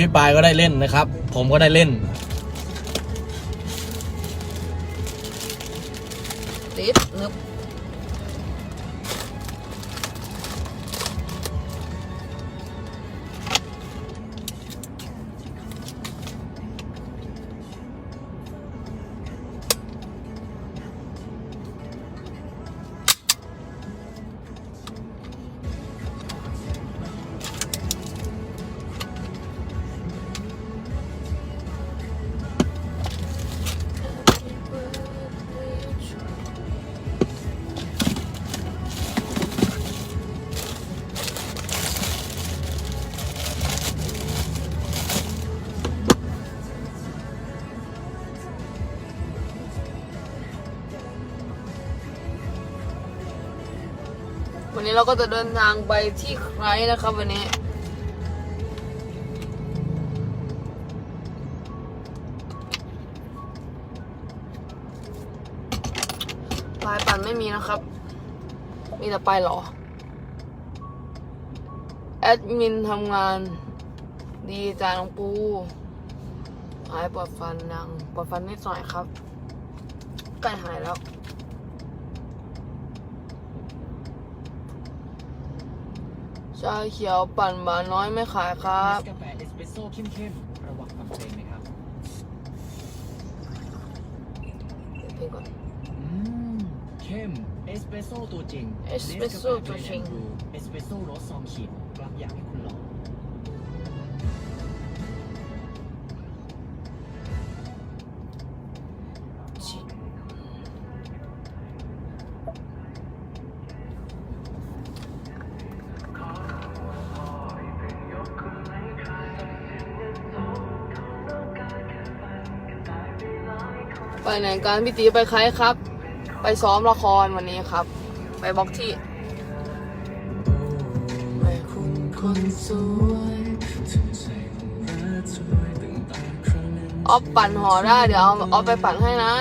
พี่ปายก็ได้เล่นนะครับ ผมก็ได้เล่น ติดนึบ นนี้เราก็จะเดินทางไปที่ไครนะครับวันนี้ ปลายปั่นไม่มีนะครับ มีแต่ปลายหรอ แอดมินทำงาน ดีจาน้องปูหายปวดฟันยังปวดฟันนิดหน่อยครับใกล้หายแล้ว ชา เขียวปั่นหมาน้อยไม่ขายครับกาแฟเอสเปรสโซ่เข้มๆระวังฟังเพลงนะครับเดี๋ยวเพลงก่อนอืมเข้มเอสเปรสโซ่ตัวจริงเอสเปรสโซ่ตัวจริงเอสเปรสโซ่รสซองขีดกลับอยากให้คุณลอง ไปไหนกันพี่ตีไปใครครับ ไปซ้อมละครวันนี้ครับ ไปบล็อกที่ไปคุณคนสวยออฟปั่นหอได้เดี๋ยวเอาออฟไปปั่นให้นะ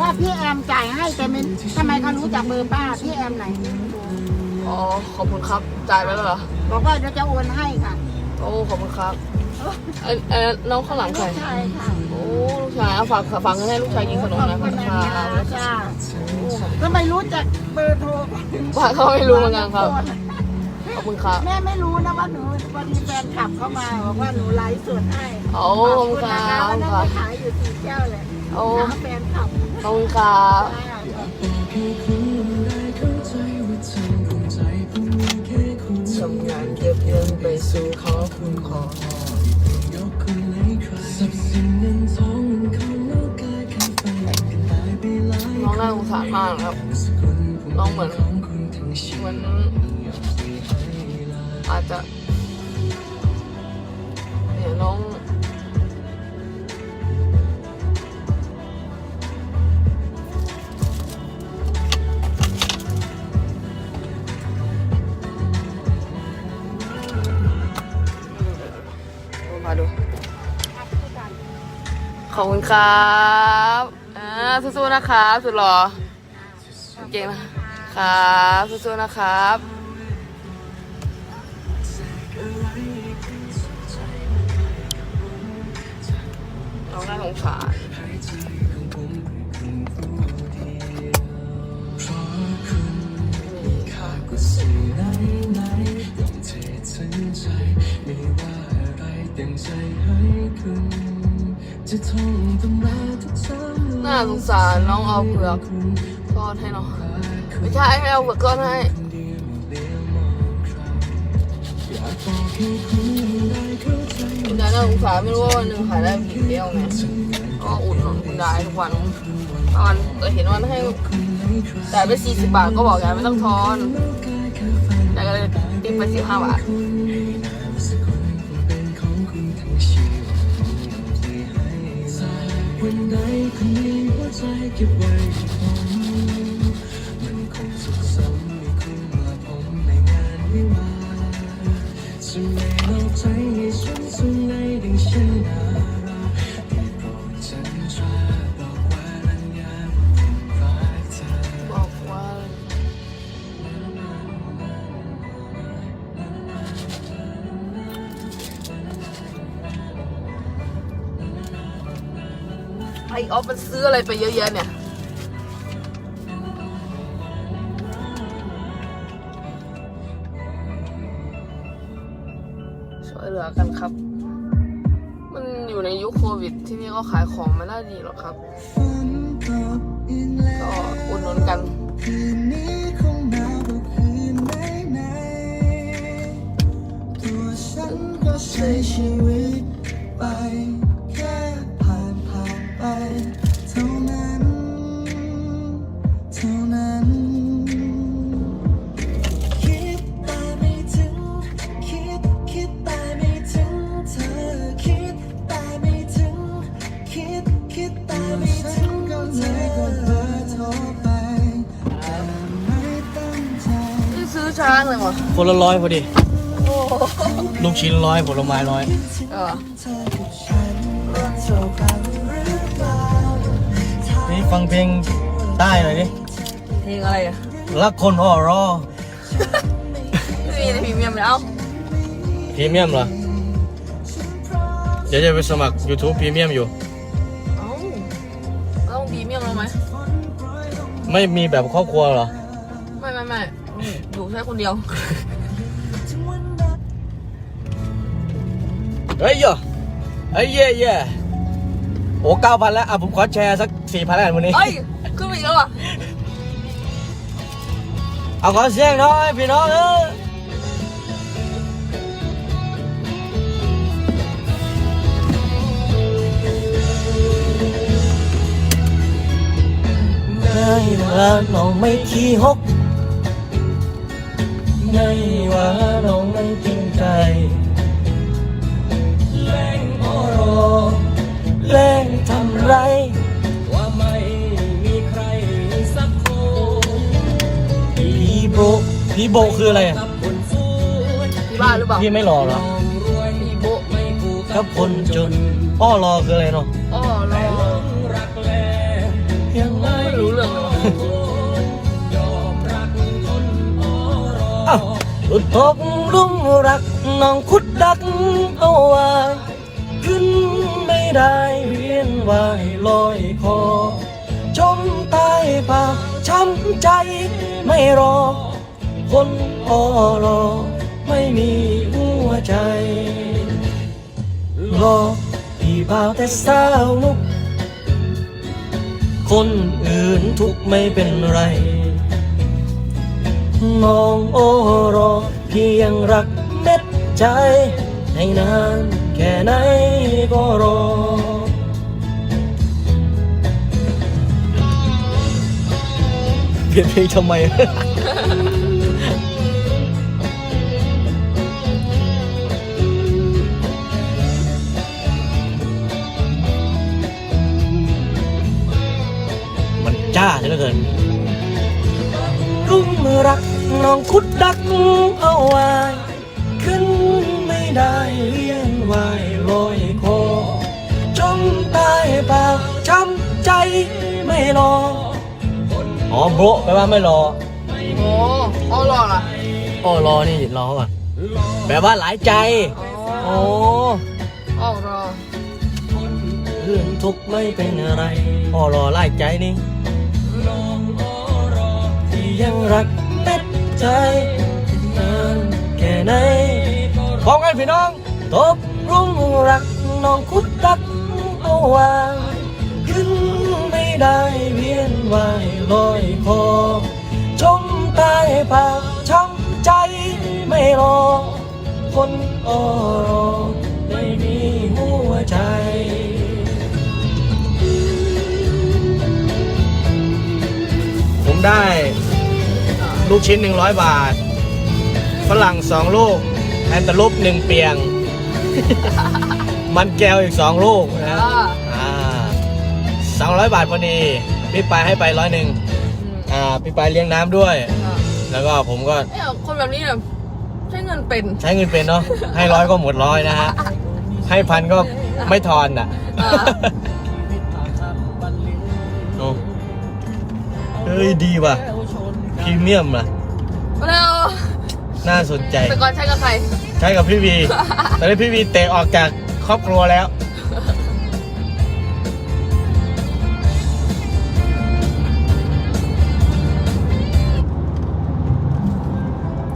ว่าพี่แอมจ่ายให้แต่ไม่ทำไมเขารู้จักเบอร์ป้าพี่แอมไหน อ๋อ ขอบคุณครับ จ่ายไปแล้วเหรอ บอกว่าเดี๋ยวจะโอนให้ค่ะโอ้ ขอบคุณครับเอ้ยเอ้ยน้องข้างหลังใคร ใช่ค่ะโอ้ลูกชายเอาฝากฝากเงินให้ลูกชายกินขนมขอบนะคุณนะคคะรับจ้าก็ไม่รู้จักเบอร์โทรป้าเขาไม่รู้เหมือนกันครับ ขอบคุณครับ แม่ไม่รู้นะว่าหนูพอดีแฟนขับเข้ามาบอกว่าหนูไลฟ์สดให้โอ้ขขออบบคุคุณณคนะรัคะบวันนั้นครัไปบขายอยู่สี่แก้วเลย โอ้หาแฟนขับขอบคุณครับทำงานเก็บเงินไปสู่ขอคุณขอน้องน่าสงสารมากครับน้องเหมือนเหมือนอาจจะเนี่ยน้อง ขอบคุณครับอ่าสู้ๆนะครับ สุดหล่อเก่งนะครับสู้ๆนะครับน้องน่าสงสาร น่าสงสารน้องเอาเผือกทอดให้น้องไม่ใช่ให้เอาเผือกทอดให้คุณยายน่าสงสารไม่รู้ว่าวันหนึ่งขายได้กี่แก้วไงก็อุดหนุนคุณยายทุกวันตอนก็เห็นวันให้จ่ายไปสี่สิบบาทก็บอกยายไม่ต้องทอนยายก็เลยติ๊กไปสิบห้าบาท วันใดคนมีหัวใจเก็บไว้ที่ผมมันคงสุขสมมีคุณและ ออฟมันซื้ออะไรไปเยอะแยะเนี่ยช่วยเหลือกันครับ มันอยู่ในยุคโควิด ที่นี่ก็ขายของไม่ได้ดีหรอกครับ อช้างเลยมั้งคนละร้อยพอดี โอ้โหลูกชิ้นร้อยผลไม้ร้อยเออเธอกับฉันรักเท่ากันหรือเปล่านี่ฟังเพลงใต้หน่อยดิเพลงอะไรอะรักคนอ่อรอไม่มีในพรีเมียมแล้วพรีเมียมเหรอ เดี๋ยวจะไปสมัคร YouTube พรีเมียมอยู่ เอ้าเราต้องพรีเมียมแล้วไหมไม่มีแบบครอบครัวเหรอไม่ไม่ไม่อยู่ แค่คนเดียว เฮ้ยเยอะเฮ้ยเย่เย่โอ้เก้าพันแล้ว อะ ผมขอแชร์สักสี่พันแล้วกันวันนี้ เอ้ย ขึ้นไปอีกแล้วอะ เอาขอเสียงหน่อยพี่น้องเออได้ว่าน้องไม่ขี้หก ได้ว่าน้องไม่จริงใจแรงอรอแรงทำไร ว่าไม่มีใครสักคนพีโบพีโบคืออะไรอะพี่บ้าหรือเปล่าพี่ไม่รอเหรอพี่โบะครับคนจนอ้อรอคืออะไรเนาะ อ๋อุดตกลุมรักน้องคุดดักเอาไว้ขึ้นไม่ได้เวียนวายลอยคอจมตายปาช้ำใจไม่รอ คนอ้อรอ ไม่มีหัวใจรอพี่บ่าวแต่สาวนุก คนอื่นทุกไม่เป็นไรน้องโอรอ พี่ยังรักเม็ดใจ ให้นานแค่ไหนก็รอเปลี่ยนเพลงทำไม มันจ้าเหลือเกินรุ่มรัก น้องคุดดักเอาไว้ขึ้นไม่ได้เลี้ยงไว้ลอยคอจมตายเปล่าช้ำใจไม่รออ๋อโบะแปลว่าไม่รอโอ้อ๋อรอเหรออ๋อรอนี่รอก่อนแปลว่าหลายใจอ๋อโอ้อ๋อรอเรื่องทุกข์ไม่เป็นอะไรอ๋อรอหลายใจนี่ที่ยังรักเม็ด ใจนานแค่ไหนพร้อมกันพี่น้องตบรุมรักน้องคุดดักเอาวางขึ้นไม่ได้เวียนวายลอยคอจมตายเปล่าช้ำใจไม่รอ คนออรอไม่มีหัวใจผมได้ ลูกชิ้น 100 บาท ฝรั่ง 2 ลูก แอนตาลูปหนึ่งเปียง มันแก้วอีก 2 ลูกนะอ่าอ่าสองร้อยบาทพอดี พี่ปายให้ไปร้อยหนึ่งอืมอ่า พี่ปายเลี้ยงน้ำด้วยอ่าแล้วก็ผมก็เอ้ยคนแบบนี้เนี่ยใช้เงินเป็น ใช้เงินเป็นเนาะ ให้ร้อยก็หมดร้อยนะฮะ ให้พันก็ไม่ทอนอะอ่าโอ้เฮ้ยดีว่ะพ รีเมียมล่ะเราน่าสนใจ แต่ก่อนใช้กับใครใช้กับพี่วี ตอนนี้พี่วีเตะออกจากครอบครัวแล้ว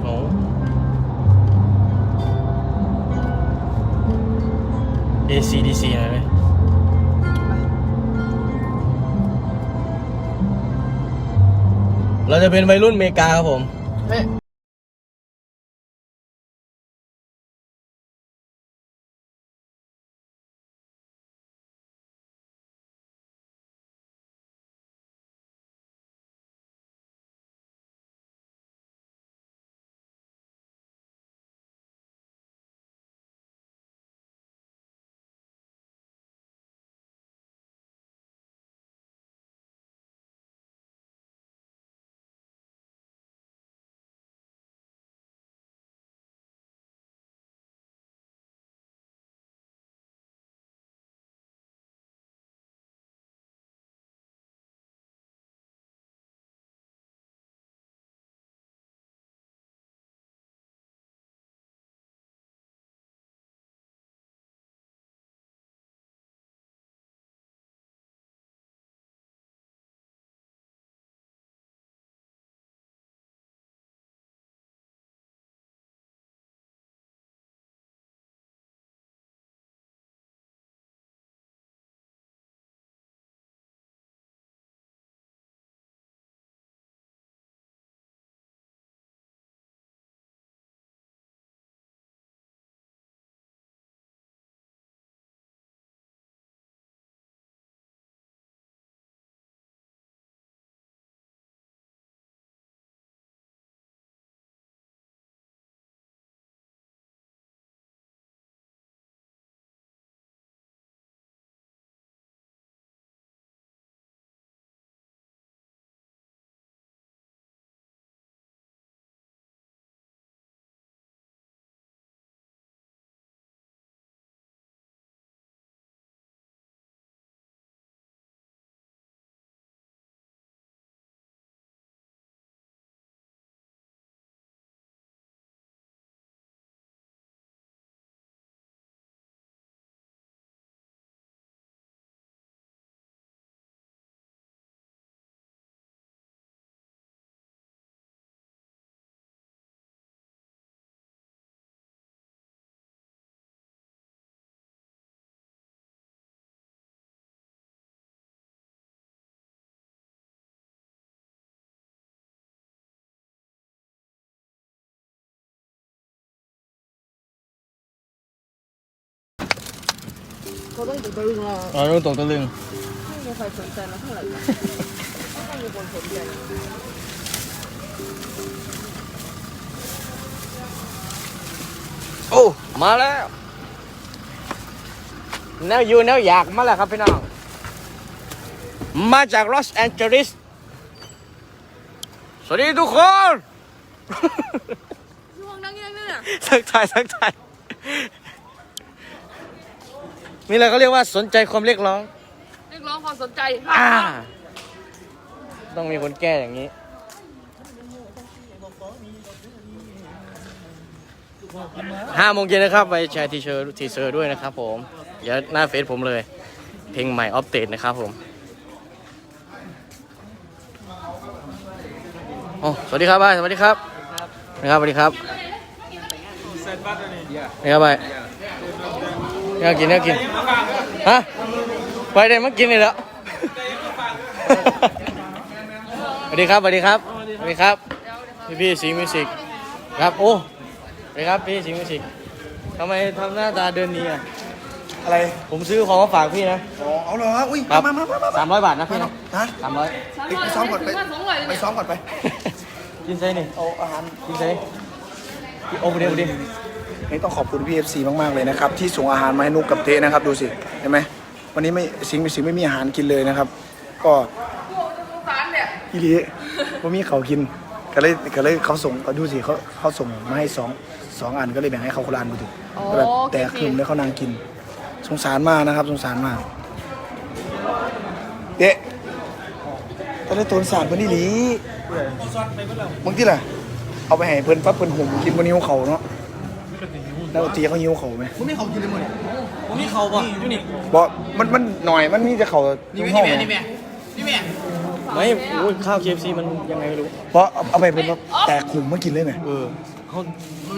โอ้ ACDC อะไรเลย เราจะเป็นวัยรุ่นอเมริกาครับผม เฮ้ย เขาต้องอยู่ตะลึงเราอ๋อรุ่นตรงตะลึงไม่มีใครสนใจเราเท่าไหร่นะไม่ต้องมีคนสนใจนะโอ้มาแล้วแนวอยู่แนวอยากมาแล้วครับพี่น้อง มาจากลอสแอนเจลิส สวัสดีทุกคน ช่วงนั่งยังเนี่ยสักทายสักทาย นี่แหละเขาเรียกว่าสนใจความเรียกร้อง เรียกร้องความสนใจอ่า ต้องมีคนแก้อย่างนี้ ห้าโมงเย็นนะครับ ไปแชร์ทีเซอร์ทีเซอร์ด้วยนะครับผมเดี๋ยวหน้าเฟซผมเลย เพลงใหม่ออฟเดตนะครับผมโอ้สวัสดีครับบายสวัสดีครับ นะครับสวัสดีครับนี่ครับบาย นี่กินนี่กินฮะไปได้มากินเลยแล้วสวัสดีครับสวัสดีครับสวัสดีครับพี่พี่สิงห์มิวสิกครับโอ้สวัสดีครับพี่สิงห์มิวสิกทำไมทำหน้าตาเดินหนี้อะอะไรผมซื้อของมาฝากพี่นะอ๋อเอาเหรออุ้ยครับมามามามาสามร้อยบาทนะพี่นะฮะสามร้อยไปซ้อมก่อนไปสองร้อยเลยไปเนี่ยซ้อมก่อนไปกินไซนี่เอาอาหารกินไซโอ้ไปเดี๋ยวไปเดี๋ยว นี่ต้องขอบคุณพี่เอฟซีมากๆเลยนะครับ ที่ส่งอาหารมาให้นุกกับเทนะครับ ดูสิเห็นไหมวันนี้ไม่สิงห์ไม่สิงห์ไม่มีอาหารกินเลยนะครับ ก็สารเนี่ยอีหลีว่ามีเขาวกินก็เลยก็เลยเขาส่งเขาดูสิเขาเขาส่งมาให้สองสองอันก็เลยแบ่งให้เขาคนละอันดูสิโอ้แบบโอเคแต่คืนแล้วเขานางกิน สงสารมากนะครับ สงสารมากเอ๊ะก็เลยตัวสารเพิ่นนี่หลีบางทีล่ะ เอาไปให้เพิ่นปั๊บเพิ่นห่มกินบนนิ้วเขาเนาะ แล้วตีเขานิ้วเขาไหมผมมีเขากินเลยหมดผมมีเขาป่ะอยู่นี่บอกมันมันหน่อยมันมีแต่เขาทุ่งห้องนะไม่โอ้ยข้าว KFC มันยังไงไม่รู้เพราะเอาเอาไปเป็นว่าแตกหุ่มมากินเลยไหมเออเขา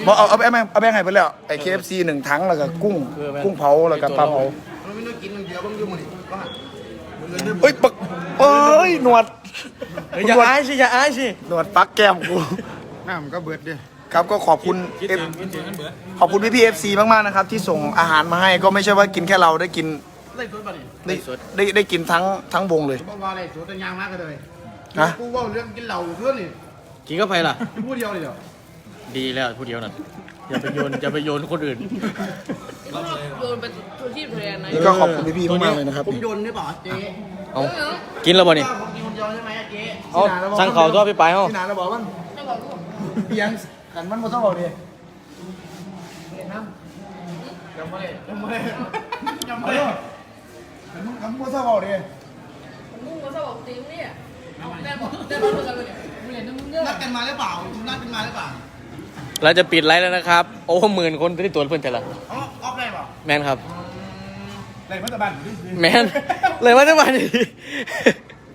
บอกเอาเอาไปเอาไปเอาไปให้ไปแล้วไอ้ KFC หนึ่งถังแล้วก็กุ้งเออแม่นกุ้งเผาแล้วก็ปลาเผาเราไม่ได้กินอย่างเดียวบ้างยุ่งดิว่าเอ้ยปักเอ้ยหนวดเฮ้ยอย่าอายสิอย่าอายสิหนวดปักแก้มกูน้ำก็เบิดเด้ ครับก็ขอบคุณ F ขอบคุณพี่พี่เอฟซีมากๆนะครับ ที่ส่งอาหารมาให้ก็ไม่ใช่ว่ากินแค่เราได้กินได้สุดป่ะนี่ได้ได้ได้กินทั้งทั้งวงเลย บอกว่าอะไรสุดแต่ยางมากเลยฮะ กูว่าเรื่องกินเหล้าอยู่เพื่อนนี่กินก็ไปล่ะ พูดเดียวเลยเหรอดีแล้วผู้เดียวนั่นอย่าไปโยนอย่าไปโยนคนอื่นโยนไปทุกที่ทุเรียนนะนี่ก็ขอบคุณพี่พี่มากๆเลยนะครับผมโยนได้ป่ะเจ๊เอากินแล้วบ่นี่ผมกินคนเดียวใช่ไหมอะเจ๊เอาสั่งเขาตัวพี่ไปเฮาที่นานแล้วบอกมันไม่บอกลูกเพียง กันมันมาต้องบอกดิยังไม่ได้ยังไม่ได้ยังไม่เอได้อกันมันกันมันมาต้องบอกดิมึงก็จะบอกตีมเนี่ยแต่บอกแต่บอกกันเลยมึงเห็นมึงเงื่อนนัดกันมาหรือเปล่านัดกันมาหรือเปล่าเราจะปิดไลฟ์แล้วนะครับ โอ้หมื่นคนที่ตัวจเพื่อนแต่ละอ๋อออฟได้เปล่าแมนครับอะไรมาตะบันแมนเลยว่าจะมาดิ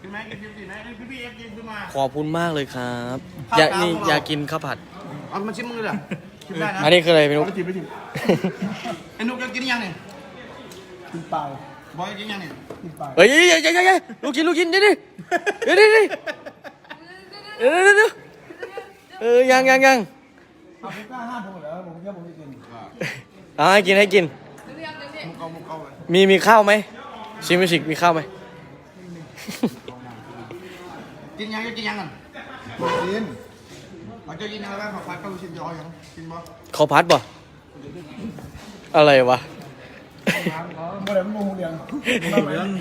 กินไหมกินกินไหมพี่พี่เอฟกินขึ้นมาขอบคุณมากเลยครับ อยากนี่อยากกินข้าวผัด เอามาชิมมือเลยชิมได้นะอันนี้คืออะไรไม่รู้ไม่จิบไม่จิบไอ้นุ๊กจะกินยังเนี่ยกินเปล่าบอยกินยังเนี่ยกินเปล่าเฮ้ยอย่าอย่าอย่าอย่าลูกกินลูกกินนี่ดิเดี๋ยวดิดิเดี๋ยวเดี๋ยวเดี๋ยวเออยังยังยังเอาผมกล้าห้ามผมหมดแล้วผมแค่ผมไม่กินเอาให้กินให้กิน มุกเอามุกเอาเลยมีมีข้าวไหมชิมิชิกมีข้าวไหม กินยังจะกินยังกันกิน เราจะกินอะไรบ้างผักผัดข้าวชิ้นยอยังกินบ่ข้าวผัดป่ะอะไรวะเมื่อไหร่มันโมโหเรียง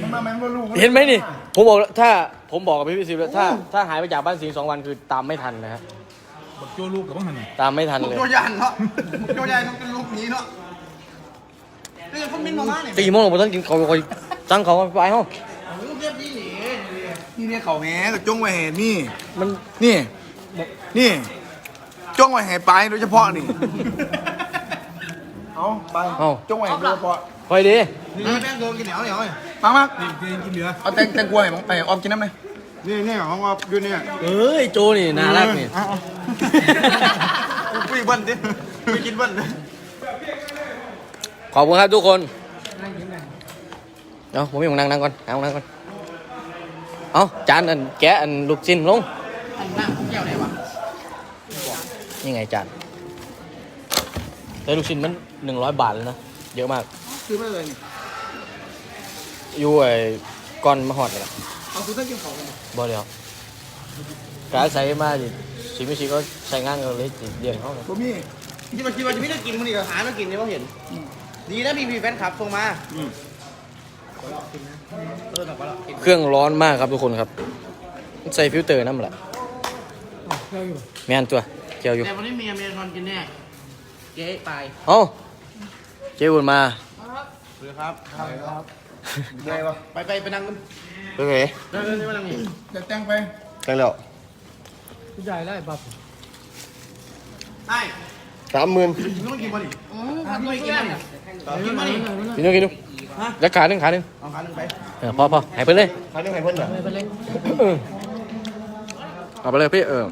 มันมาไหมมันมาลูกเห็นไหมนี่ ผมบอกแล้วถ้าผมบอกกับพี่พี่ซิวแล้วถ้าถ้าหายไปจากบ้านสิงห์สองวันคือตามไม่ทันนะครับโจลูกกับบ้างหันตามไม่ทันเลยโยยันเนาะโยยันต้องเป็นลูกนี้เนาะนี่ยังคนมินมาม่าเนี่ยตีโมงเราต้องกินเขาคอยสั่งเขาไปห้องลูกเรียบดีหนีนี่เนี่ยเขาแหกับจ้องไว้แห่นี่มันนี่ นี่ จ้องไว้แห่ไปโดยเฉพาะนี่ เอาไปจ้องไว้แห่โดยเฉพาะคอยดีนี่แป้งโดนกินเหนียวเหนียวมากมากกินกินเหลือเอาแตงแตงกววยของไปออมกินน้ำไหมนี่นี่ของว่าอยู่เนี่ยเอ้ยโจนี่น่ารักนี่กูอีกวันดิไปกินวันเลยขอบคุณครับทุกคนเดี๋ยวผมมีของนั่งนั่งก่อนหาของนั่งก่อนเอาจานอันแกะอันลูกชิ้นลง อันนั่งแก้วไหนวะ นี่ไงจานแต่ลูกชิ้นมันหนึ่งร้อยบาทเลยนะ เยอะมาก ซื้อไปเลยอยู่ไอ้ก้อนมะฮอดเลยล่ะเอาซื้อตั้งกินของกันบ่เดียวการใส่มาดิสิไม่สิก็ใส่งานกันเลยสิเลี้ยงเขาเลยบ่มีที่มาคิดว่าจะไม่ได้กินมันอีกหามากินเนี่ยว่าเห็น ดีนะมีพี่แฟนคลับส่งมาเออแบบว่าเครื่องร้อนมากครับทุกคนครับ ใส่ฟิลเตอร์นั่นแหละแม่นตัวเจียวอยู่แต่วันนี้เมียเมียนอนกินแน่เจ๊ไปเอ้าเจ้าบุญมาเรือครับไงวะไปไปไปนั่งกันเฮ้ยเดินเดินมานั่งนี่จะแต่งไปได้แล้วไอ้สามหมื่นมึงต้องกินมาดิมึงไม่กินมาดิกินมาดิกินดูกินดูแล้วขาหนึ่งขาหนึ่งเอาขาหนึ่งไปเออพอพอหายไปเลยขาหนึ่งไปเพิ่นเหรอเออเอาไปเลยพี่เออ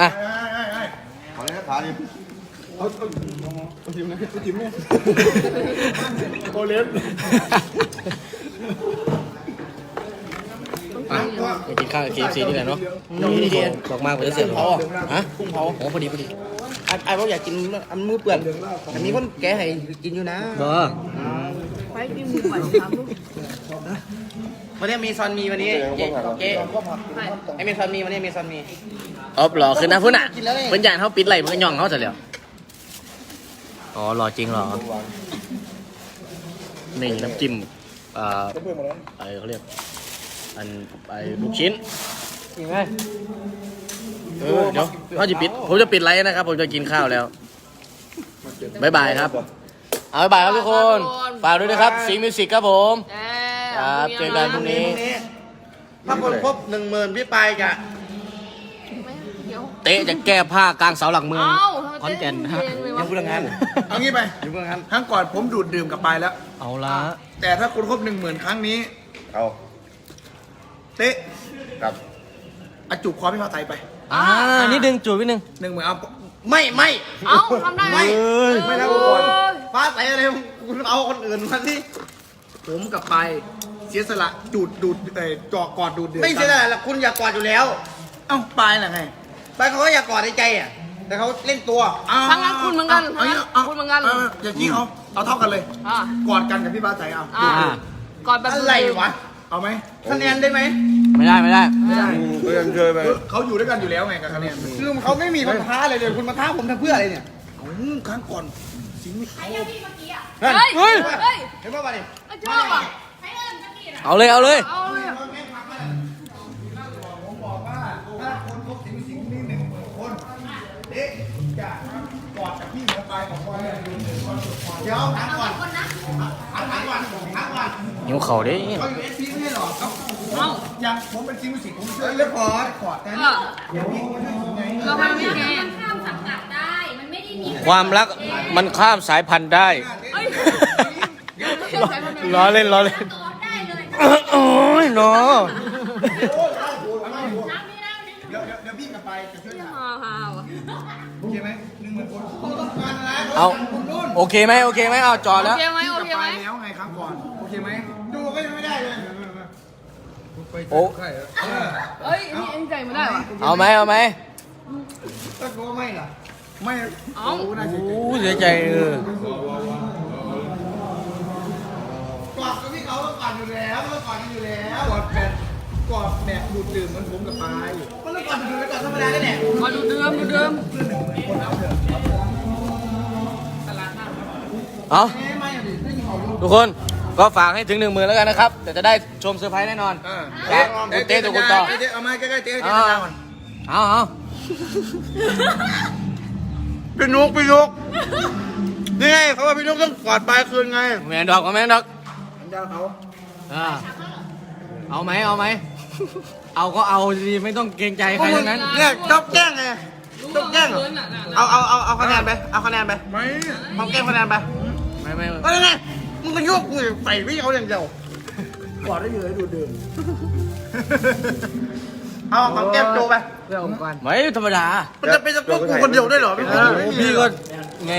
อะไอ้ไอ้ไอ้ขอเลยขาดิโอเล็บอะไปกินข้าวเคฟซีนี่แหละเนาะบอกมากกว่าจะเสร็จหรอฮะกุ้งเผาโอ้พอดีพอดีไอ้ไอ้บอกอยากกินอันมือเปื่อนแต่มีคนแกให้กินอยู่นะบ่ไปกินหมูหวานครับลูกวันนี้มีซอนมีวันนี้เจ๊เจ๊ไอ้มีซอนมีวันนี้มีซอนมี ออฟหล่อขึ้นนะพุ่นอะกินแล้วนี่เป็นอย่างเขาปิดไหลมันก็ย่องเขาเสร็จแล้วอ๋อหล่อจริงเหรอนี่น้ำจิ้มอ่าไอเขาเรียกอันไอลูกชิ้นยังไงเออเดี๋ยวเขาจะปิดผมจะปิดไลฟ์นะครับ ผมจะกินข้าวแล้วบายบายครับ เอาบายบายครับทุกคน ฝากด้วยนะครับสีมิวสิกครับผมครับเจอกันพรุ่งนี้ ถ้าคนครบหนึ่งหมื่นพี่ไปกะ เดี๋ยวเตะจะแก้ผ้ากลางเสาหลักเมือง เอ้าขอนแก่นฮะ ยังพูดงานเอางี้ไปยังพูดงานครั้งก่อนผมดูดดื่มกับไปแล้ว เอาละ แต่ถ้าคุณครบหนึ่งหมื่นครั้งนี้ เอาเตะครับ อาจุกคอพี่พาไตไปออ่า นิดนึงจูบนิดนึง หนึ่งหมื่นเอาไม่ไม่ เอ้าทำได้ไหมเอ้ยไม่นะก่อนฟ้าใสอะไรคุณเอาคนอื่นมาที่ผมกับไปเสียสละดูดดูดเอ่อจอกกอดดูดเดือดไม่ใช่อะไรหรอกคุณอยากกอดอยู่แล้ว เอ้าปลายน่ะไง ไปเขาก็อยากกอดในใจอะ แต่เขาเล่นตัวอ้าวทั้งนั้นคุณเหมือนกันเอาทั้งนั้นเอาคุณเหมือนกันาอย่างนี้เอาเอาเท่ากันเลย อะกอดกันกับพี่ฟ้าใสเอา อะก่อนแบบอะไรวะเอาไหมคะแนนได้ไหมไม่ได้ไม่ได้ ไม่ได้ก็ยังเจอไป เขาอยู่ด้วยกันอยู่แล้วไงกับคะแนนคือเขาไม่มีมาท้าอะไรเลยคุณมาท้าผมทำเพื่ออะไรเนี่ยเอาครั้งก่อนสิงห์ไม่เขาเฮ้ย เฮ้ย เฮ้ยเห็นป่ะมาดิไม่ชอบอะเอาเลยเอาเลย เอาเลย ดท้ายเดี๋ยวถามก่อนถามถามก่อนถามก่อนหิวเข่าดิเขาอยู่เอสพีไม่ใช่หรอครับเอ้าอย่างผมเป็นสิงห์สิงห์ผมเชื่อเรื่องขอกอดกันเออเดี๋ยวพี่ก็ช่วยผมไงเราทำไม่แกมันข้ามสังกัดได้ มันไม่ได้มีความรักมันข้ามสายพันธุ์ได้เฮ้ยไม่ใช่สายพันธุ์แบบนี้ล้อเล่นล้อเล่นตัวได้เลยโอ้ยเนาะ เดี๋ยวเดี๋ยวเดี๋ยวพี่กลับไปจะช่วยถาม ฮ่าฮ่าว่ะโอเคไหมหนึ่งหมื่นคนเอาโอเคไหมโอเคไหมเอาจอดโอแล้ว เคไหมพี่โอกลับเคไปไหม แล้วไงครั้งก่อน โอเคไหมดูก็ยังไม่ได้เลยโอ้เฮ้ยอันนี้อันนี้ใจไม่ได้ว่ะเอาไหมเอาไหมก็รู้ว่าไม่เหรอไม่เอ้าโอ้น่าเสียใจโอ้เสียใจเออกอดกับพี่เขาก็กอดอยู่แล้วก็กอดกันอยู่แล้วกอดแบบกอดแบบดูดดื่มเหมือนผมกับปาย มันต้องกอดอยู่แล้วกอดธรรมดาได้แหละมาดูเดิมดูเดิมเอาแม่ไม่ดิได้ยินเขาอยู่ทุกคนก็ฝากให้ถึงหนึ่งหมื่นแล้วกันนะครับ แต่จะได้ชมเซอร์ไพรส์แน่นอนอ่าครับคุณเต้ตัวคุณต่อเต้เอามาใกล้ๆเต้เต้เอาทำงานก่อนเอาเอาพี่นุกพี่นุกนี่ไงเขาว่าพี่นุกต้องกอดปลายคืนไงแมนดอกก็แมนดอกสัญญาเขาอ่าเอาไหมเอาไหม เอาก็เอาดีไม่ต้องเกรงใจใครทั้งนั้น เนี่ยต้องแกล้งไงต้องแกล้งเกินอะน่ะเอาเอาเอาเอาคะแนนไปเอาคะแนนไปไม่เอาแกล้งคะแนนไปไม่ไม่เอาไงมึงก็ยกมือใส่พี่เขาอย่างเดียวกอดได้อยู่ให้ดูดื่มเอาของแก้มโจไปเพื่อองค์กรไม่ธรรมดา มันจะเป็นจะพวกกูคนเดียวได้เหรอพี่เออพี่ก็ไง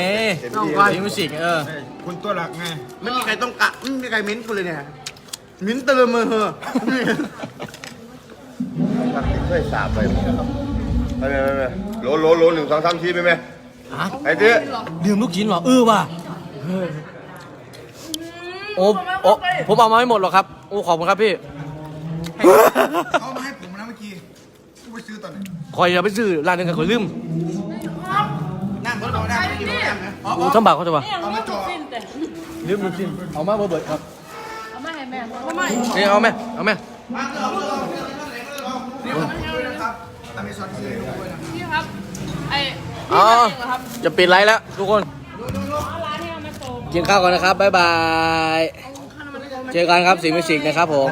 สีมิวสิกเออคุณตัวหลักไงไม่มีใครต้องกะไม่มีใครมิ้นท์กูเลยเนี่ยมิ้นท์เตลมือ เหอะเคยสาบไปไปไปไปโหลโหลโหลหนึ่งสองสามสี่ไปไหมฮะไอ้เต้ดื่มลูกชิ้นเหรอเออว่ะเออโอ้โอ้ผมเอามาไม่หมดหรอกครับโอ้ขอบคุณครับพี่เอามาให้ผมนะเมื่อกี้กูไปซื้อตอนไหนคอยจะไปซื้อร้านหนึงกับคอยลืมนั่งรถเราได้ไม่กี่โปรแกรมนะอ๋อโอ้ทำบาปเขาจะว่าเอามาจอดลืมลูกชิ้นเอามาเบิดครับเอามาให้แม่เอามาให้ นี่เอาไหมเอาไหม นี่ผมด้วยนะครับตามีซอนซีด้วยนะพี่ครับ ไอ้อ๋พี่อทำเองเหรอครับจะปิดไลฟ์แล้วทุกคนกินข้าวก่อนนะครับ บ๊ายบาย เจอกันครับสีมิวสิกนะครับผม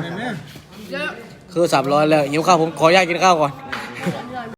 เยอะ คือสับร้อนแล้วหิวข้าวผมขออนุญาตกินข้าวก่อน